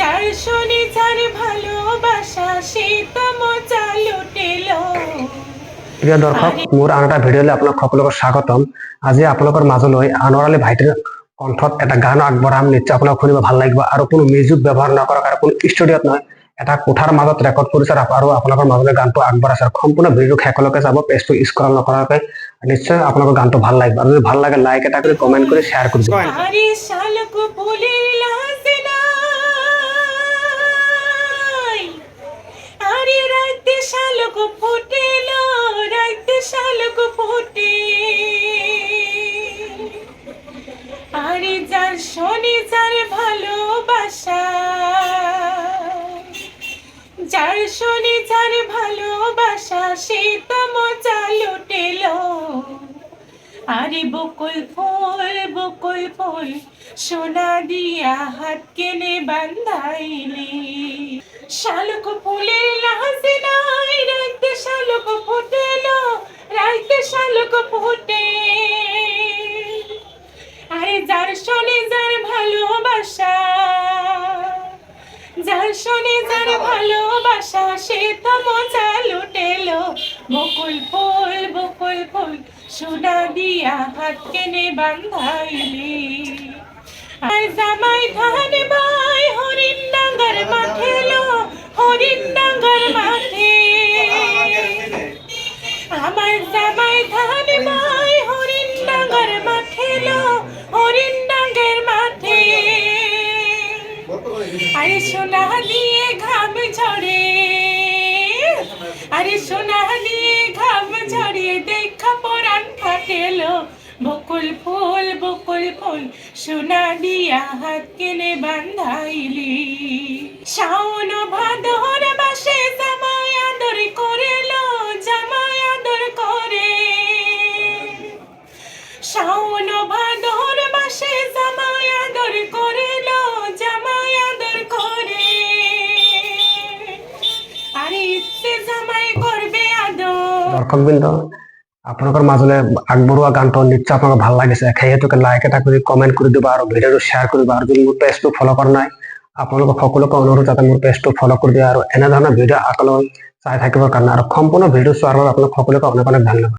যার শনি যার ভালোবাসা সে তো মজা লুটিল। প্ৰিয় দৰ্শক মোৰ আন এটা ভিডিঅ'লৈ আপোনাক সকলোকে স্বাগতম। আজি আপোনালোকৰ মাজলৈ আনোৱাৰ আলী ভাইটিৰ কণ্ঠত এটা গান আগবঢ়াম। নিশ্চয় আপোনাক শুনিব ভালো লাগিব। আৰু কোনো মিউজিক ব্যৱহাৰ নকৰক আৰু কোনো ষ্টুডিঅ'ত নহয় এটা কোঠাৰ মাজত ৰেকৰ্ড কৰিছে আৰু আৰু আপোনালোকৰ মাজলৈ গানটো আগবঢ়াইছে। আৰু সম্পূৰ্ণ ভিডিঅ'টো শেষলৈকে যাব পেজটো স্ক্ৰল নকৰাকৈ। নিশ্চয় আপোনালোকৰ গানটো ভালো লাগিব। আৰু যদি ভালো লাগে লাইক এটা কৰি কমেণ্ট কৰি শ্বেয়াৰ কৰি দিব ফুটেল, রাইতে শালক ফুটে। আরে যার শনি, যার ভালোবাসা, যার শনি, যার ভালোবাসা, সে তো মজা লুটেল। আরে বকুল ফুল বকুল ফুল, সোনা দিয়া হাত কেনে বান্ধাইলি। শালক ফুলের লাজে নাই যার শনি যার ভালোবাসা, সে তো মজা লুটেলো। বকুল ফুল বকুল ফুল, সোনা দিয়া হাত কেনে বান্ধাইলি। আর জামাই ধান আরে সোনা ঘাম ঝরে। আরে সোনা ঘাম ঝরে, দেখা পরাণ ফাটেলো। বকুল ফুল বকুল ফুল, সোনা দিয়া হাত কেনে বান্ধাইলি। শাওন ভাদর আরে ইচ্ছে মাজলে আগবঢ়োৱা গানটো নিশ্চয় আপোনালোকৰ ভালো লাগিছে। সেই লাইক এটা কৰি কমেণ্ট কৰি দিব আৰু ভিডিঅ'টো শ্বেয়াৰ কৰিব আৰু যদি মোৰ পেজটো ফ'ল' কৰা নাই, আপোনালোকক সকলোকে অনুৰোধ যাতে মোৰ পেজটো ফ'ল' কৰি দিয়ে আৰু এনেধৰণৰ ভিডিঅ' আগলৈ চাই থাকিবৰ কাৰণে আৰু সম্পূৰ্ণ ভিডিঅ' চোৱাৰ বাবে আপোনাক সকলোকে অনেক অনেক ধন্যবাদ।